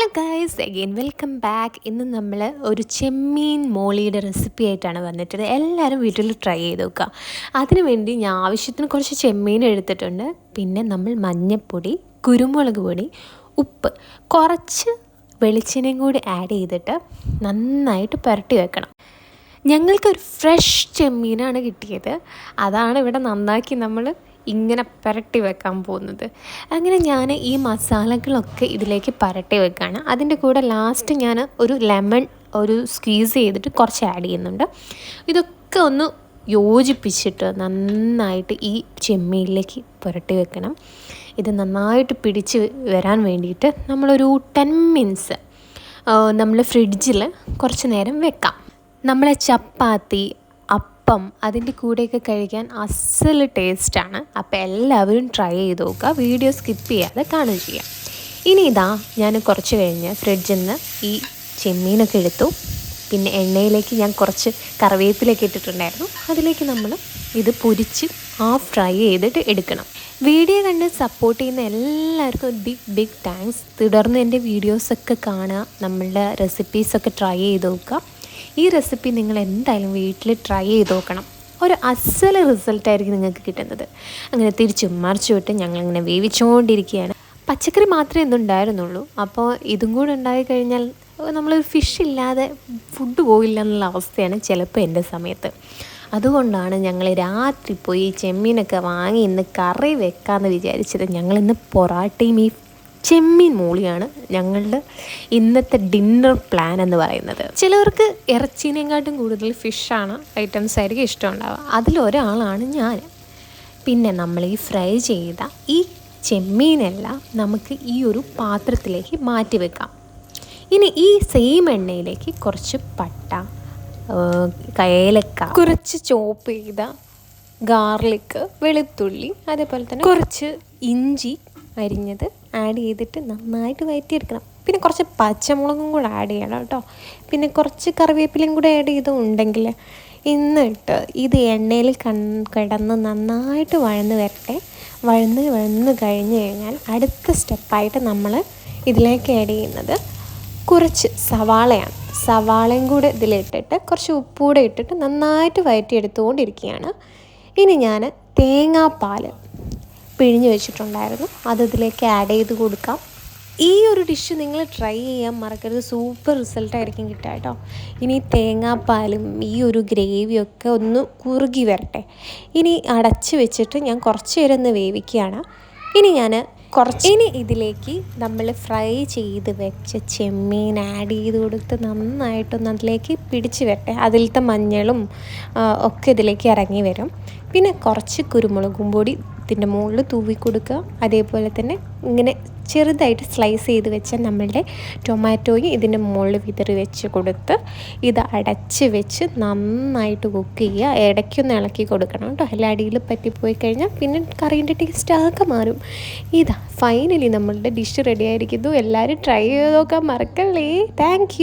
Hello guys again welcome back ഇന്ന് നമ്മൾ ഒരു ചെമ്മീൻ മോളിയുടെ റെസിപ്പി ആയിട്ടാണ് വന്നിട്ടുള്ളത്. എല്ലാവരും വീട്ടിൽ ട്രൈ ചെയ്ത് നോക്കുക. അതിനുവേണ്ടി ഞാൻ ആവശ്യത്തിന് കുറച്ച് ചെമ്മീൻ എടുത്തിട്ടുണ്ട്. പിന്നെ നമ്മൾ മഞ്ഞൾപ്പൊടി കുരുമുളക് പൊടി ഉപ്പ് കുറച്ച് വെളിച്ചെണ്ണയും കൂടി ആഡ് ചെയ്തിട്ട് നന്നായിട്ട് പുരട്ടി വെക്കണം. ഞങ്ങൾക്കൊരു ഫ്രഷ് ചെമ്മീനാണ് കിട്ടിയത്. അതാണ് ഇവിടെ നന്നാക്കി നമ്മൾ ഇങ്ങനെ പരട്ടി വെക്കാൻ പോകുന്നത്. അങ്ങനെ ഞാൻ ഈ മസാലകളൊക്കെ ഇതിലേക്ക് പരട്ടി വെക്കുകയാണ് അതിന്റെ കൂടെ ലാസ്റ്റ് ഞാൻ ഒരു ലെമൺ ഒരു സ്ക്വീസ് ചെയ്തിട്ട് കുറച്ച് ആഡ് ചെയ്യുന്നുണ്ട്. ഇതൊക്കെ ഒന്ന് യോജിപ്പിച്ചിട്ട് നന്നായിട്ട് ഈ ചെമ്മീനിലേക്ക് പുരട്ടി വെക്കണം. ഇത് നന്നായിട്ട് പിടിച്ച് വരാൻ വേണ്ടിയിട്ട് നമ്മളൊരു ടെൻ മിനിറ്റ്സ് നമ്മൾ ഫ്രിഡ്ജിൽ കുറച്ച് നേരം വെക്കാം. നമ്മളെ ചപ്പാത്തി അപ്പം അതിന്റെ കൂടെയൊക്കെ കഴിക്കാൻ അസൽ ടേസ്റ്റാണ്. അപ്പോൾ എല്ലാവരും ട്രൈ ചെയ്ത് നോക്കുക. വീഡിയോ സ്കിപ്പ് ചെയ്യാതെ കാണുക ചെയ്യാം. ഇനി ഇതാ ഞാൻ കുറച്ച് കഴിഞ്ഞ് ഫ്രിഡ്ജിൽ നിന്ന് ഈ ചെമ്മീനൊക്കെ എടുത്തു. പിന്നെ എണ്ണയിലേക്ക് ഞാൻ കുറച്ച് കറിവേപ്പിലൊക്കെ ഇട്ടിട്ടുണ്ടായിരുന്നു. അതിലേക്ക് നമ്മൾ ഇത് പൊരിച്ച് ഹാഫ് ഫ്രൈ ചെയ്തിട്ട് എടുക്കണം. വീഡിയോ കണ്ട് സപ്പോർട്ട് ചെയ്യുന്ന എല്ലാവർക്കും ബിഗ് ബിഗ് താങ്ക്സ് തുടർന്ന് എന്റെ വീഡിയോസൊക്കെ കാണുക. നമ്മളുടെ റെസിപ്പീസൊക്കെ ട്രൈ ചെയ്ത് നോക്കുക. ഈ റെസിപ്പി നിങ്ങൾ എന്തായാലും വീട്ടിൽ ട്രൈ ചെയ്ത് നോക്കണം. ഒരു അസൽ റിസൾട്ടായിരിക്കും നിങ്ങൾക്ക് കിട്ടുന്നത്. അങ്ങനെ തിരിച്ചും വിട്ട് ഞങ്ങളിങ്ങനെ വേവിച്ചുകൊണ്ടിരിക്കുകയാണ് പച്ചക്കറി മാത്രമേ ഇന്നുണ്ടായിരുന്നുള്ളൂ അപ്പോൾ ഇതും കൂടെ ഉണ്ടായി കഴിഞ്ഞാൽ നമ്മൾ ഫിഷ് ഇല്ലാതെ ഫുഡ് പോയില്ല എന്നുള്ള അവസ്ഥയാണ് ചിലപ്പോൾ എന്റെ സമയത്ത്. അതുകൊണ്ടാണ് ഞങ്ങൾ രാത്രി പോയി ചെമ്മീനൊക്കെ വാങ്ങി ഇന്ന് കറി വെക്കാമെന്ന് വിചാരിച്ചത്. ഞങ്ങളിന്ന് പൊറാട്ടയും ഈ ചെമ്മീൻ മൂളിയാണ് ഞങ്ങളുടെ ഇന്നത്തെ ഡിന്നർ പ്ലാൻ എന്ന് പറയുന്നത്. ചിലവർക്ക് ഇറച്ചീനെക്കാട്ടും കൂടുതൽ ഫിഷാണ് ഐറ്റംസ് ആയിരിക്കും ഇഷ്ടമുണ്ടാവുക. അതിലൊരാളാണ് ഞാൻ. പിന്നെ നമ്മൾ ഈ ഫ്രൈ ചെയ്ത ഈ ചെമ്മീനെല്ലാം നമുക്ക് ഈ ഒരു പാത്രത്തിലേക്ക് മാറ്റി വെക്കാം. ഇനി ഈ സെയിം എണ്ണയിലേക്ക് കുറച്ച് പട്ട കയലക്ക കുറച്ച് ചോപ്പ് ചെയ്ത ഗാർലിക്ക് വെളുത്തുള്ളി അതേപോലെ തന്നെ കുറച്ച് ഇഞ്ചി അരിഞ്ഞത് ആഡ് ചെയ്തിട്ട് നന്നായിട്ട് വയറ്റിയെടുക്കണം. പിന്നെ കുറച്ച് പച്ചമുളകും കൂടെ ആഡ് ചെയ്യണം കേട്ടോ. പിന്നെ കുറച്ച് കറിവേപ്പിലയും കൂടെ ആഡ് ചെയ്തുണ്ടെങ്കിൽ എന്നിട്ട് ഇത് എണ്ണയിൽ കൺ കിടന്ന് നന്നായിട്ട് വഴന്ന് വരട്ടെ. വഴന്ന് വഴന്ന് കഴിഞ്ഞ് കഴിഞ്ഞാൽ അടുത്ത സ്റ്റെപ്പായിട്ട് നമ്മൾ ഇതിലേക്ക് ആഡ് ചെയ്യുന്നത് കുറച്ച് സവാളയാണ്. സവാളയും കൂടെ ഇതിലിട്ടിട്ട് കുറച്ച് ഉപ്പൂടെ ഇട്ടിട്ട് നന്നായിട്ട് വയറ്റിയെടുത്തുകൊണ്ടിരിക്കുകയാണ്. ഇനി ഞാൻ തേങ്ങാപ്പാൽ പിഴിഞ്ഞ് വെച്ചിട്ടുണ്ടായിരുന്നു. അത് ഇതിലേക്ക് ആഡ് ചെയ്ത് കൊടുക്കാം. ഈ ഒരു ഡിഷ് നിങ്ങൾ ട്രൈ ചെയ്യാൻ മറക്കരുത്. സൂപ്പർ റിസൾട്ടായിരിക്കും കിട്ടുക കേട്ടോ. ഇനി തേങ്ങാപ്പാലും ഈ ഒരു ഗ്രേവിയൊക്കെ ഒന്ന് കുറുകി വരട്ടെ. ഇനി അടച്ച് വെച്ചിട്ട് ഞാൻ കുറച്ച് നേരം ഒന്ന് വേവിക്കുകയാണ്. ഇനി ഞാൻ കുറച്ച് ഇനി ഇതിലേക്ക് നമ്മൾ ഫ്രൈ ചെയ്ത് വെച്ച ചെമ്മീൻ ആഡ് ചെയ്ത് കൊടുത്ത് നന്നായിട്ടൊന്ന് അതിലേക്ക് പിടിച്ച് വരട്ടെ. അതിലത്തെ മഞ്ഞളും ഒക്കെ ഇതിലേക്ക് ഇറങ്ങി വരും. പിന്നെ കുറച്ച് കുരുമുളകും പൊടി ഇതിന്റെ മുകളിൽ തൂവി കൊടുക്കുക. അതേപോലെ തന്നെ ഇങ്ങനെ ചെറുതായിട്ട് സ്ലൈസ് ചെയ്ത് വെച്ച നമ്മളുടെ ടൊമാറ്റോയും ഇതിന്റെ മുകളിൽ വിതറി വെച്ച് കൊടുത്ത് ഇത് അടച്ച് വെച്ച് നന്നായിട്ട് കുക്ക് ചെയ്യുക. ഇടയ്ക്കൊന്ന് ഇളക്കി കൊടുക്കണം കേട്ടോ. എല്ലാ അടിയിൽ പറ്റിപ്പോയി കഴിഞ്ഞാൽ പിന്നെ കറീന്റെ ടേസ്റ്റ് ആകെ മാറും. ഇതാ ഫൈനലി നമ്മളുടെ ഡിഷ് റെഡി ആയിരിക്കുന്നു. എല്ലാവരും ട്രൈ ചെയ്ത് നോക്കാൻ മറക്കല്ലേ? താങ്ക്